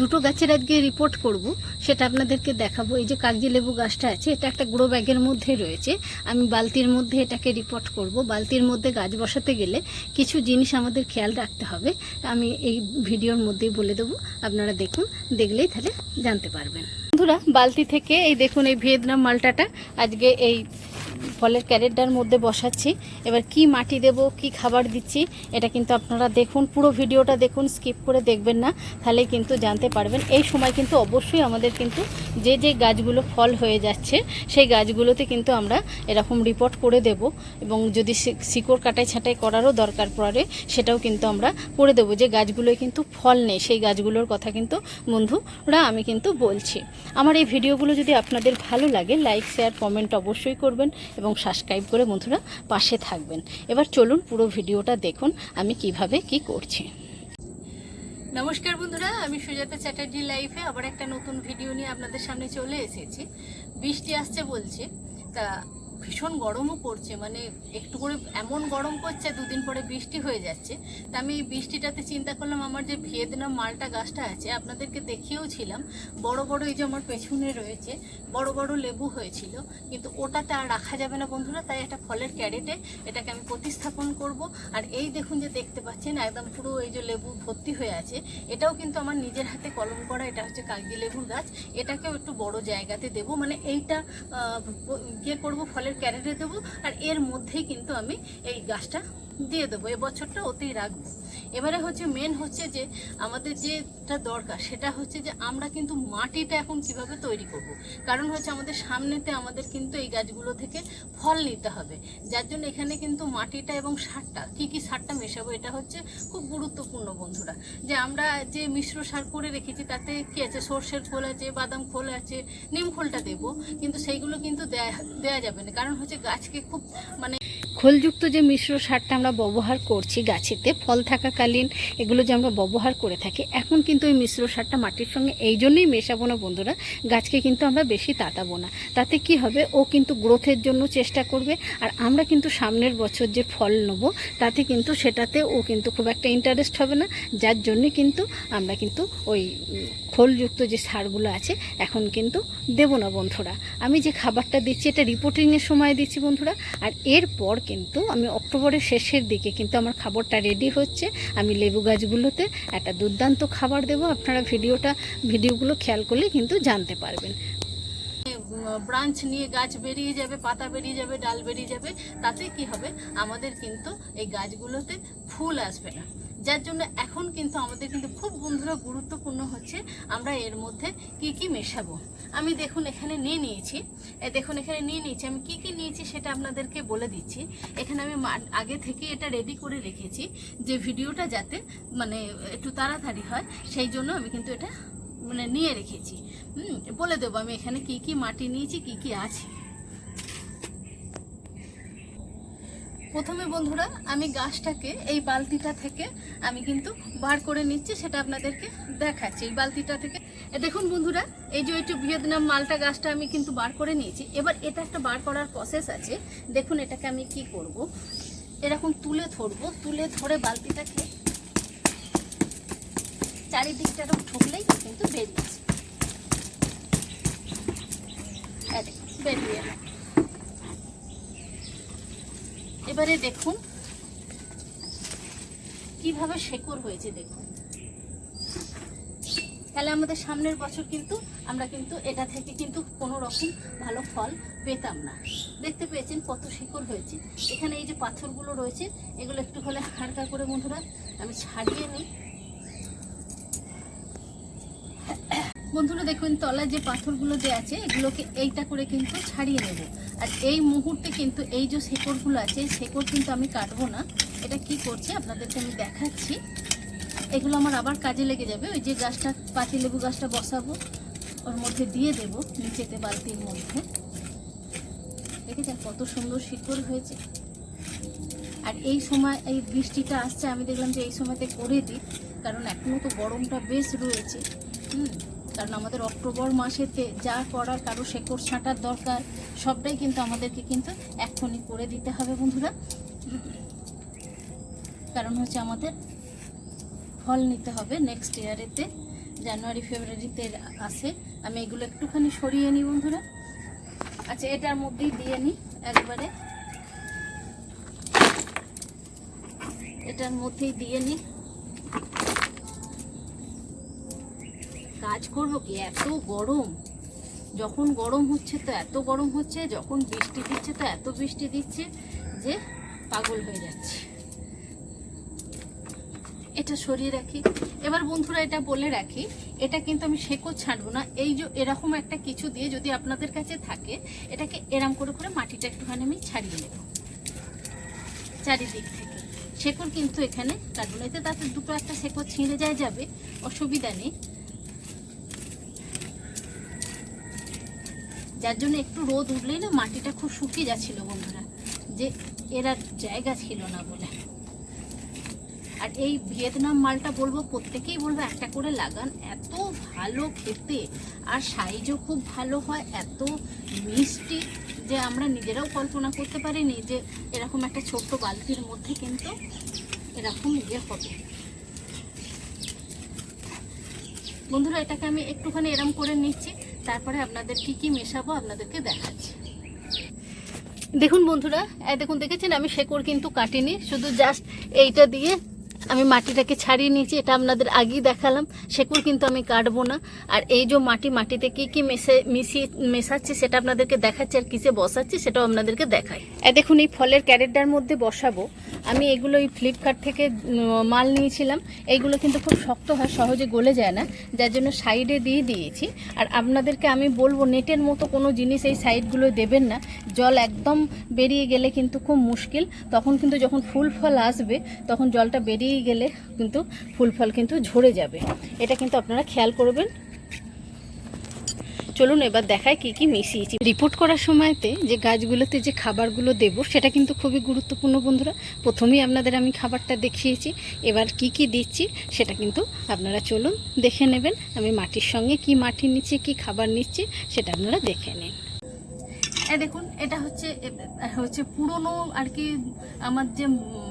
দুটো গাছের আজকে রিপোর্ট করব, সেটা আপনাদেরকে দেখাবো। এই যে কাগজি লেবু গাছটা আছে, এটা একটা গ্রো ব্যাগের মধ্যে রয়েছে। আমি বালতির মধ্যে এটাকে রিপোর্ট করব। বালতির মধ্যে গাছ বসাতে গেলে কিছু জিনিস আমাদের খেয়াল রাখতে হবে। আমি এই ভিডিওর মধ্যেই বলে দেবো, আপনারা দেখুন, দেখলেই তাহলে জানতে পারবেন। বন্ধুরা, বালতি থেকে এই দেখুন এই ভিয়েতনাম মালটাটা। আজকে এই ফলের ক্যারেটটার মধ্যে বসাচ্ছি। এবার কি মাটি দেব, কি খাবার দিচ্ছি, এটা কিন্তু আপনারা দেখুন, পুরো ভিডিওটা দেখুন, স্কিপ করে দেখবেন না, তাহলেই কিন্তু জানতে পারবেন। এই সময় কিন্তু অবশ্যই আমাদের কিন্তু যে যে গাছগুলো ফল হয়ে যাচ্ছে, সেই গাছগুলোতে কিন্তু আমরা এরকম রিপোর্ট করে দেব এবং যদি শিকড় কাটাই ছাঁটাই করারও দরকার পড়ে, সেটাও কিন্তু আমরা করে দেবো যে, গাছগুলোয় কিন্তু ফল নেই, সেই গাছগুলোর কথা কিন্তু বন্ধুরা আমি কিন্তু বলছি। আমার এই ভিডিওগুলো যদি আপনাদের ভালো লাগে লাইক শেয়ার কমেন্ট অবশ্যই করবেন। এবং সাবস্ক্রাইব করে বন্ধুরা পাশে থাকবেন। এবার চলুন পুরো ভিডিওটা দেখুন আমি কীভাবে কি করছি। নমস্কার বন্ধুরা, আমি সুজাতা চ্যাটার্জি লাইফে আবার একটা নতুন ভিডিও নিয়ে আপনাদের সামনে চলে এসেছি। বৃষ্টি আসছে বলছে, তা ভীষণ গরমও পড়ছে মানে একটু করে এমন গরম পড়ছে দুদিন পরে বৃষ্টি হয়ে যাচ্ছে। তা আমি এই বৃষ্টিটাতে চিন্তা করলাম আমার যে ভিয়েতনাম মালটা গাছটা আছে আপনাদেরকে দেখিয়েও ছিলাম বড় বড় এই যে আমার পেছনে রয়েছে বড় বড় লেবু হয়েছিল কিন্তু ওটাতে আর রাখা যাবে না বন্ধুরা তাই একটা ফলের ক্যারেটে এটাকে আমি প্রতিস্থাপন করব। আর এই দেখুন যে দেখতে পাচ্ছেন একদম পুরো এই যে লেবু ভর্তি হয়ে আছে। এটাও কিন্তু আমার নিজের হাতে কলম করা এটা হচ্ছে কাগজি লেবুর গাছ। এটাকেও একটু বড় জায়গাতে দেব মানে এইটা আহ, করব করব ফলের ক্যারেটে দেবো আর এর মধ্যেই কিন্তু আমি এই গাছটা দিয়ে দেবো। এবছরটা ওতেই রাখব। এবারে হচ্ছে মেন হচ্ছে যে আমাদের যেটা দরকার, সেটা হচ্ছে যে আমরা কিন্তু মাটিটা এখন কীভাবে তৈরি করব। কারণ হচ্ছে আমাদের সামনেতে আমাদের কিন্তু এই গাছগুলো থেকে ফল নিতে হবে। যার জন্য এখানে কিন্তু মাটিটা এবং সারটা, কি কি সারটা মেশাবো এটা হচ্ছে খুব গুরুত্বপূর্ণ বন্ধুরা। যে আমরা যে মিশ্র সার করে রেখেছি, তাতে কি আছে? সর্ষের খোল আছে, বাদাম খোল আছে, নিম খোলটা দেবো। কিন্তু সেইগুলো কিন্তু দেয়া দেওয়া যাবে না। কারণ হচ্ছে গাছকে খুব মানে খোলযুক্ত যে মিশ্র সারটা আমরা ব্যবহার করছি গাছেতে, ফল থাকাকালীন এগুলো যে আমরা ব্যবহার করে থাকি, এখন কিন্তু ওই মিশ্র সারটা মাটির সঙ্গে এই জন্যই মেশাবো না বন্ধুরা, গাছকে কিন্তু আমরা বেশি তাতাবো না। তাতে কি হবে? ও কিন্তু গ্রোথের জন্য চেষ্টা করবে, আর আমরা কিন্তু সামনের বছর যে ফল নেব, তাতে কিন্তু সেটাতে ও কিন্তু খুব একটা ইন্টারেস্ট হবে না, যার জন্য কিন্তু আমরা কিন্তু ওই খোলযুক্ত যে সারগুলো আছে, এখন কিন্তু দেবো না বন্ধুরা। আমি যে খাবারটা দিচ্ছি, এটা রিপোর্টিংয়ের সময় দিচ্ছি বন্ধুরা, আর এরপর কিন্তু আমি অক্টোবরের শেষের দিকে কিন্তু আমার খাবারটা রেডি হচ্ছে। আমি লেবু গাছগুলোতে একটা দুর্দান্ত খাবার দেব। আপনারা ভিডিওটা, ভিডিওগুলো খেয়াল করলে কিন্তু জানতে পারবেন। ব্রাঞ্চ নিয়ে গাছ বেরিয়ে যাবে, পাতা বেরিয়ে যাবে, ডাল বেরিয়ে যাবে, তাতে কি হবে? আমাদের কিন্তু এই গাছগুলোতে ফুল আসবে না। যার জন্য এখন কিন্তু আমাদের কিন্তু খুব বন্ধুরা গুরুত্বপূর্ণ হচ্ছে, আমরা এর মধ্যে কি কি মেশাবো। আমি দেখুন এখানে নিয়ে নিয়েছি দেখুন এখানে নিয়ে নিয়েছি, আমি কি কি নিয়েছি সেটা আপনাদেরকে বলে দিচ্ছি। এখানে আমি আগে থেকে এটা রেডি করে রেখেছি যে ভিডিওটা যাতে মানে একটু তাড়াতাড়ি হয়, সেই জন্য আমি কিন্তু এটা মানে নিয়ে রেখেছি। হুম, বলে দেবো আমি এখানে কি কি মাটি নিয়েছি, কি কি আছে। প্রথমে বন্ধুরা, আমি গাছটাকে এই বালতিটা থেকে আমি কিন্তু বার করে নিচ্ছি, সেটা আপনাদেরকে দেখাচ্ছি। এই বালতিটা থেকে দেখুন বন্ধুরা, এই যে একটু ভিয়েতনাম মালটা গাছটা আমি কিন্তু বার করে নিয়েছি। এবার এটা একটা বার করার প্রসেস আছে। দেখুন এটাকে আমি কি করব। এরকম তুলে ধরবো। তুলে ধরে বালতিটাকে চারিদিকটা এরকম ঠুকলেই কিন্তু বেরিয়েছে বেরিয়ে এবারে দেখুন। কীভাবে শেকড় হয়েছে দেখুন। তাহলে আমাদের সামনের বছর কিন্তু আমরা কিন্তু এটা থেকে কিন্তু কোনো রকম ভালো ফল পেতাম না। দেখতে পেয়েছেন কত শিকড় হয়েছে। এখানে এই যে পাথরগুলো রয়েছে, এগুলো একটু হলে হালকা করে বন্ধুরা আমি ছাড়িয়ে নিই বন্ধুরা দেখুন, তলায় যে পাথরগুলো যে আছে, এগুলোকে এইটা করে কিন্তু ছাড়িয়ে নেব। আর এই মুহূর্তে কিন্তু এই যে শেকড়গুলো আছে, শেকড় কিন্তু আমি কাটবো না। এটা কি করছে, আপনাদেরকে আমি দেখাচ্ছি। এগুলো আমার আবার কাজে লেগে যাবে। ওই যে গাছটা পাতিলেবু গাছটা বসাবো, ওর মধ্যে দিয়ে দেব, নিচেতে বালতির মধ্যে। দেখেছেন কত সুন্দর শিকড় হয়েছে। আর এই সময় এই বৃষ্টিটা আসছে, আমি দেখলাম যে এই সময়তে করে দিই, কারণ এখনও তো গরমটা বেশ রয়েছে। হুম। কারণ আমাদের অক্টোবর মাসেতে যা করার কারও শেকড় ছাঁটার দরকার, সবটাই কিন্তু আমাদেরকে কিন্তু এক্ষুনি করে দিতে হবে বন্ধুরা। কারণ হচ্ছে আমাদের ফল নিতে হবে নেক্সট ইয়ারেতে জানুয়ারি, ফেব্রুয়ারিতে আসে আমি এগুলো একটুখানি সরিয়ে নিই বন্ধুরা। আচ্ছা এটার মধ্যেই দিয়ে নিই একবারে। এটার মধ্যেই দিয়ে নিই। কাজ করব কি? এত গরম। যখন গরম হচ্ছে তো এত গরম হচ্ছে, যখন বৃষ্টি দিচ্ছে তো এত বৃষ্টি দিচ্ছে যে পাগল হয়ে যাচ্ছে। এটা সরিয়ে রাখি। এবার বন্ধুরা এটা বলে রাখি, এটা কিন্তু আমি শেকো ছাড়বো না। এই যে এরকম একটা কিছু দিয়ে যদি আপনাদের কাছে থাকে, এটাকে এরম করে করে মাটিটা একটুখানি আমি ছাড়িয়ে নেব। চারিদিক থেকে। শেকড় কিন্তু এখানে কাটবো না এতে তাতে দুটো একটা শেকড় ছিঁড়ে যায় যাবে, অসুবিধা নেই। যার জন্য একটু রোদ উঠলেই না মাটিটা খুব শুকিয়ে যাচ্ছিল বন্ধুরা, যে এর জায়গা ছিল না বলে। আর এই ভিয়েতনাম মালটা বলব, প্রত্যেকেই বলব একটা করে লাগান, এত ভালো খেতে আর সাইজও খুব ভালো হয়, এত মিষ্টি যে আমরা নিজেরাও কল্পনা করতে পারিনি যে এরকম একটা ছোট্ট বালতির মধ্যে কিন্তু এরকম ইয়ে হবে। বন্ধুরা, এটাকে আমি একটুখানি এরম করে নিচ্ছি। তারপরে আপনাদের কি কি মেশাবো আপনাদেরকে দেখাচ্ছি। দেখুন বন্ধুরা দেখুন, দেখেছেন? আমি শেকড় কিন্তু কাটিনি, শুধু জাস্ট এইটা দিয়ে আমি মাটিটাকে ছাড়িয়ে নিয়েছি, এটা আপনাদের আগেই দেখালাম। শেকড় কিন্তু আমি কাটবো না। আর এই যে মাটি, মাটিতে কি কি মেশে, মিশিয়ে, মেশাচ্ছি সেটা আপনাদেরকে দেখাচ্ছি আর কিসে বসাচ্ছি সেটাও আপনাদেরকে দেখাই। দেখুন, এই ফলের ক্যারেটটার মধ্যে বসাবো। আমি এগুলো এই ফ্লিপকার্ট থেকে মাল নিয়েছিলাম। এইগুলো কিন্তু খুব শক্ত হয়, সহজে গলে যায় না। যার জন্য সাইডে দিয়ে দিয়েছি। আর আপনাদেরকে আমি বলব, নেটের মতো কোনো জিনিস এই সাইডগুলো দেবেন না। জল একদম বেরিয়ে গেলে কিন্তু খুব মুশকিল। তখন কিন্তু যখন ফুল ফল আসবে, তখন জলটা বেরিয়ে গেলে কিন্তু ফুল ফল কিন্তু ঝরে যাবে। এটা কিন্তু আপনারা খেয়াল করবেন। চলুন এবার দেখায় কি কি মিশিয়েছি। রিপোর্ট করার সময়তে যে গাছগুলোতে যে খাবারগুলো দেব, সেটা কিন্তু খুবই গুরুত্বপূর্ণ বন্ধুরা। প্রথমেই আপনাদের আমি খাবারটা দেখিয়েছি, এবার কি কি দিচ্ছি সেটা কিন্তু আপনারা চলুন দেখে নেবেন। আমি মাটির সঙ্গে কি মাটি নিচ্ছি, কি খাবার নিচ্ছি, সেটা আপনারা দেখে নিন। দেখুন, এটা হচ্ছে হচ্ছে পুরনো আর কি আমার যে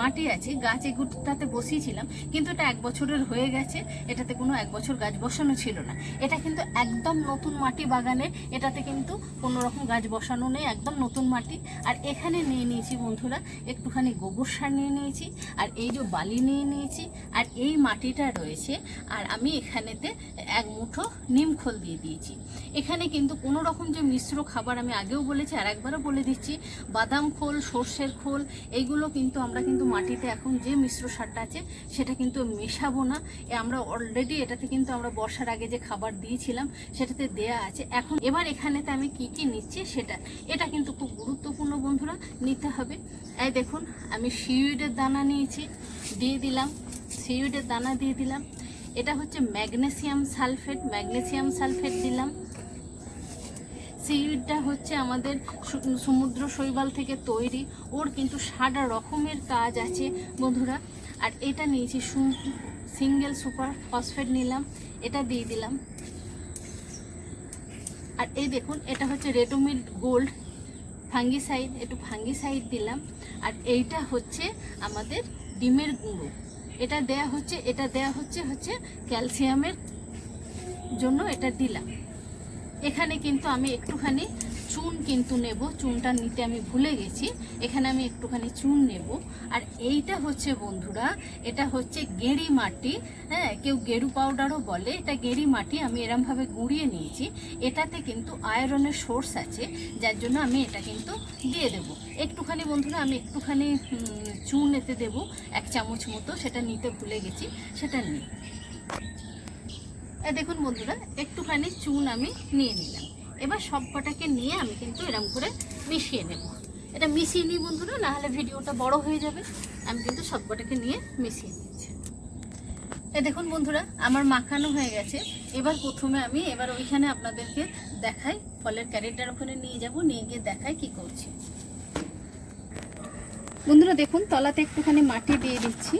মাটি আছে, গাছ এগুলোটাতে বসিয়েছিলাম, কিন্তু এটা এক বছরের হয়ে গেছে, এটাতে কোনো এক বছর গাছ বসানো ছিল না। এটা কিন্তু একদম নতুন মাটি বাগানে, এটাতে কিন্তু কোনো রকম গাছ বসানো নেই, একদম নতুন মাটি। আর এখানে নিয়ে নিয়েছি বন্ধুরা, একটুখানি গোবর সার নিয়ে নিয়েছি, আর এই যে বালি নিয়ে নিয়েছি, আর এই মাটিটা রয়েছে, আর আমি এখানেতে এক মুঠো নিমখোল দিয়ে দিয়েছি। এখানে কিন্তু কোনো রকম যে মিশ্র খাবার আমি আগেও বলেছি, আর একবারও বলে দিচ্ছি, বাদাম খোল, সর্ষের খোল এইগুলো কিন্তু আমরা কিন্তু মাটিতে এখন যে মিশ্র সারটা আছে, সেটা কিন্তু মেশাবো না। আমরা অলরেডি এটাতে কিন্তু আমরা বর্ষার আগে যে খাবার দিয়েছিলাম, সেটাতে দেয়া আছে। এখন এবার এখানেতে আমি কি কি নিচ্ছি সেটা, এটা কিন্তু খুব গুরুত্বপূর্ণ বন্ধুরা, নিতে হবে। এই দেখুন, আমি সিউইডের দানা নিয়েছি, দিয়ে দিলাম, সিউইডের দানা দিয়ে দিলাম। এটা হচ্ছে ম্যাগনেসিয়াম সালফেট ম্যাগনেসিয়াম সালফেট দিলাম। সিউইডটা হচ্ছে আমাদের সমুদ্র শৈবাল থেকে তৈরি। ওর কিন্তু সারা রকমের কাজ আছে, বন্ধুরা। আর এটা নিয়েছি সিঙ্গেল সুপার ফসফেট নিলাম, এটা দিয়ে দিলাম। আর এই দেখুন, এটা হচ্ছে রেডোমিড গোল্ড ফাঙ্গিসাইড, একটু ফাঙ্গিসাইড দিলাম। আর এইটা হচ্ছে আমাদের ডিমের গুঁড়ো। এটা দেয়া হচ্ছে, এটা দেয়া হচ্ছে হচ্ছে ক্যালসিয়ামের জন্য এটা দিলাম। এখানে কিন্তু আমি একটুখানি চুন কিন্তু নেব। চুনটা নিতে আমি ভুলে গেছি। এখানে আমি একটুখানি চুন নেব। আর এইটা হচ্ছে বন্ধুরা, এটা হচ্ছে গেঁড়ি মাটি। হ্যাঁ কেউ গেরু পাউডারও বলে, এটা গেঁড়ি মাটি আমি এরমভাবে গুঁড়িয়ে নিয়েছি। এটাতে কিন্তু আয়রনের সোর্স আছে, যার জন্য আমি এটা কিন্তু দিয়ে দেব। একটুখানি বন্ধুরা, আমি একটুখানি চুন এতে দেব। এক চামচ মতো, সেটা নিতে ভুলে গেছি, সেটা নিই। দেখুন বন্ধুরা, একটুখানি চুন আমি নিয়ে নিলাম। এবার সব কটাকে নিয়ে আমি কিন্তু এরম করে মিশিয়ে নেব। এটা মিশিয়ে নিই বন্ধুরা না হলে ভিডিওটা বড় হয়ে যাবে। আমি কিন্তু সব কটাকে নিয়ে মিশিয়ে নিচ্ছি। এ, দেখুন বন্ধুরা, আমার মাখানো হয়ে গেছে। এবার প্রথমে আমি, এবার ওইখানে আপনাদেরকে দেখাই, ফলের ক্যারেটটার ওখানে নিয়ে যাব, নিয়ে গিয়ে দেখাই কি করছি। বন্ধুরা, দেখুন, তলাতে একটুখানি মাটি দিয়ে দিচ্ছি।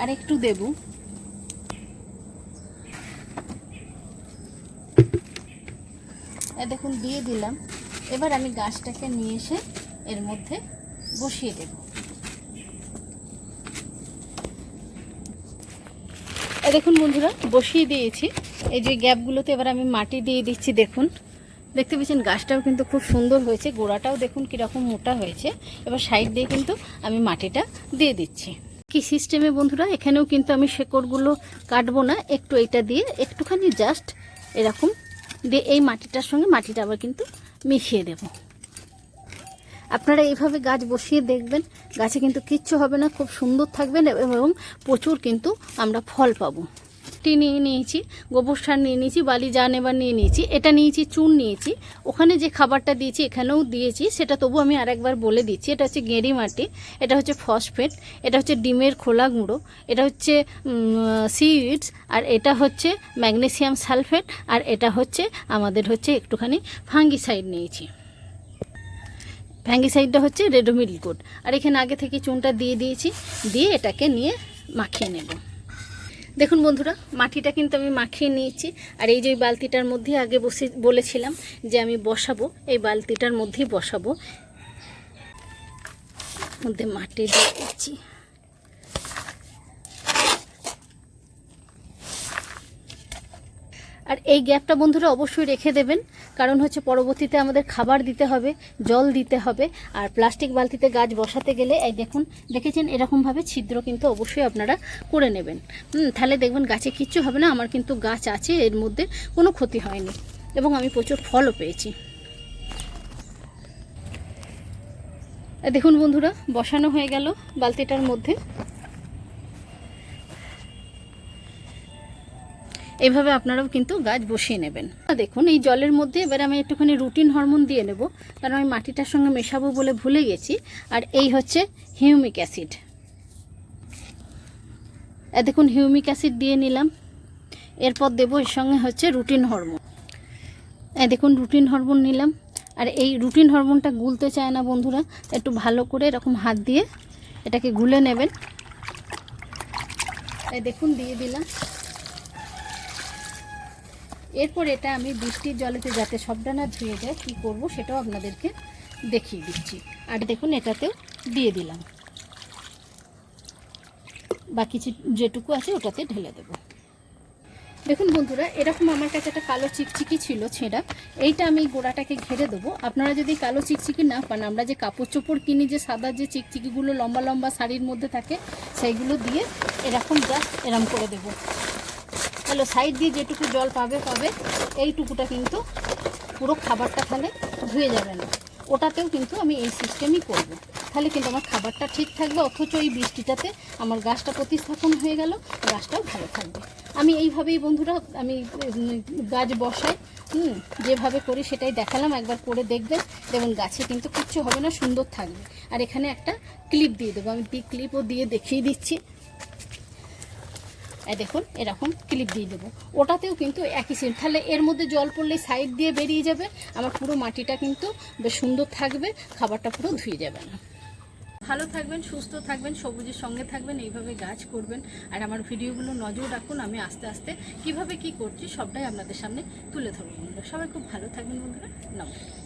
আর একটু দেব। দেখুন, দিয়ে দিলাম। এবার আমি গাছটাকে নিয়ে এসে এর মধ্যে বসিয়ে দেব। দেখুন বন্ধুরা, বসিয়ে দিয়েছি। এই যে গ্যাপগুলোতে এবার আমি মাটি দিয়ে দিচ্ছি, দেখুন। দেখতে পাচ্ছেন, গাছটাও কিন্তু খুব সুন্দর হয়েছে। গোড়াটাও দেখুন কীরকম মোটা হয়েছে। এবার সাইড দিয়ে কিন্তু আমি মাটিটা দিয়ে দিচ্ছি। কি সিস্টেমে বন্ধুরা? এখানেও কিন্তু আমি শেকড়গুলো কাটবো না, একটু এটা দিয়ে, একটুখানি জাস্ট এরকম দিয়ে এই মাটিটার সঙ্গে মাটিটা আবার কিন্তু মিশিয়ে দেব। আপনারা এইভাবে গাছ বসিয়ে দেখবেন, গাছে কিন্তু কিচ্ছু হবে না, খুব সুন্দর থাকবেন এবং প্রচুর কিন্তু আমরা ফল পাবো। টি নিয়ে নিয়েছি, গোবর সার নিয়ে নিয়েছি, বালি জান এবার নিয়ে নিয়েছি, এটা নিয়েছি, চুন নিয়েছি। ওখানে যে খাবারটা দিয়েছি, এখানেও দিয়েছি, সেটা তবু আমি আরেকবার বলে দিচ্ছি। এটা হচ্ছে গেঁড়ি মাটি, এটা হচ্ছে ফসফেট, এটা হচ্ছে ডিমের খোলা গুঁড়ো, এটা হচ্ছে সিউইডস আর এটা হচ্ছে ম্যাগনেসিয়াম সালফেট, আর এটা হচ্ছে, আমাদের হচ্ছে একটুখানি ফাঙ্গিসাইড নিয়েছি। ফ্যাঙ্গিসাইডটা হচ্ছে রেডোমিল কোড আর এখানে আগে থেকে চুনটা দিয়ে দিয়েছি, দিয়ে এটাকে নিয়ে মাখিয়ে নেব। দেখুন বন্ধুরা, মাটিটা কিন্তু আমি মাখিয়ে নিয়েছি। আর এই যে বালতিটার মধ্যে আগে বসে বলেছিলাম যে আমি বসাবো, এই বালতিটার মধ্যেই বসাবো। মধ্যে মাটি দিয়ে দিচ্ছি। আর এই গ্যাপটা বন্ধুরা অবশ্যই রেখে দেবেন। কারণ হচ্ছে পরবর্তীতে আমাদের খাবার দিতে হবে জল দিতে হবে আর প্লাস্টিক বালতিতে গাছ বসাতে গেলে এই দেখুন দেখেছেন এরকমভাবে ছিদ্র কিন্তু অবশ্যই আপনারা করে নেবেন। হুম, তাহলে দেখবেন গাছে কিচ্ছু হবে না আমার কিন্তু গাছ আছে এর মধ্যে কোনো ক্ষতি হয়নি। এবং আমি প্রচুর ফলও পেয়েছি। দেখুন বন্ধুরা বসানো হয়ে গেল বালতিটার মধ্যে। এইভাবে আপনারাও কিন্তু গাছ বসিয়ে নেবেন। দেখুন, এই জলের মধ্যে এবার আমি একটুখানি রুটিন হরমোন দিয়ে নেব, কারণ আমি মাটিটার সঙ্গে মেশাবো বলে ভুলে গেছি। আর এই হচ্ছে হিউমিক অ্যাসিড। দেখুন, হিউমিক অ্যাসিড দিয়ে নিলাম। এরপর দেবো এর সঙ্গে হচ্ছে রুটিন হরমোন। দেখুন, রুটিন হরমোন নিলাম। আর এই রুটিন হরমোনটা গুলতে চায় না বন্ধুরা, একটু ভালো করে এরকম হাত দিয়ে এটাকে গুলে নেবেন। দেখুন, দিয়ে দিলাম। এরপর এটা আমি বৃষ্টির জলেতে যাতে সবটা না ধুয়ে যায়, কী করব সেটাও আপনাদেরকে দেখিয়ে দিচ্ছি। আর দেখুন এটাতেও দিয়ে দিলাম। বাকি যেটুকু আছে ওটাতে ঢেলে দেবো। দেখুন বন্ধুরা, এরকম আমার কাছে একটা কালো চিকচিকি ছিল ছেঁড়া। এইটা আমি গোড়াটাকে ঘিরে দেবো। আপনারা যদি কালো চিকচিকি না পান, আমরা যে কাপড় চোপড় কিনি, যে সাদা যে চিকচিকিগুলো লম্বা লম্বা শাড়ির মধ্যে থাকে, সেইগুলো দিয়ে এরকম জাস্ট এরম করে দেবো। তাহলে সাইড দিয়ে যেটুকু জল পাবে পাবে। এইটুকুটা কিন্তু পুরো খাবারটা তাহলে ধুয়ে যাবে না। ওটাতেও কিন্তু আমি এই সিস্টেমই করব। তাহলে কিন্তু আমার খাবারটা ঠিক থাকবে, অথচ এই বৃষ্টিটাতে আমার গাছটা প্রতিস্থাপন হয়ে গেল, গাছটাও ভালো থাকবে। আমি এইভাবেই বন্ধুরা, আমি গাছ বসাই, হুম, যেভাবে করি সেটাই দেখালাম, একবার করে দেখবেন। দেখুন, গাছে কিন্তু কিচ্ছু হবে না, সুন্দর থাকবে। আর এখানে একটা ক্লিপ দিয়ে দেবো, আমি ক্লিপও দিয়ে দেখিয়ে দিচ্ছি। দেখুন, এরকম ক্লিপ দিয়ে দেবো। ওটাতেও কিন্তু একই সেম তাহলে এর মধ্যে জল পড়লে সাইড দিয়ে বেরিয়ে যাবে। আমার পুরো মাটিটা কিন্তু বেশ সুন্দর থাকবে, খাবারটা পুরো ধুয়ে যাবে না। ভালো থাকবেন, সুস্থ থাকবেন, সবুজের সঙ্গে থাকবেন, এইভাবে গাছ করবেন। আর আমার ভিডিওগুলো নজর রাখুন, আমি আস্তে আস্তে কীভাবে কি করছি, সবটাই আপনাদের সামনে তুলে ধরবো বন্ধুরা। সবাই খুব ভালো থাকবেন বন্ধুরা। নমস্কার।